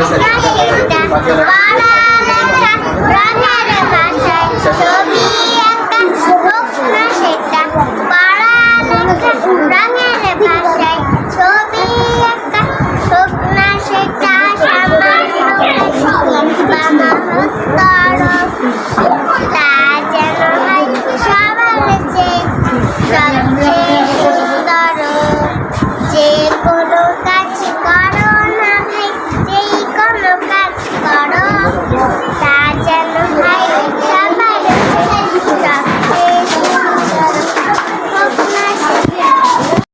சரி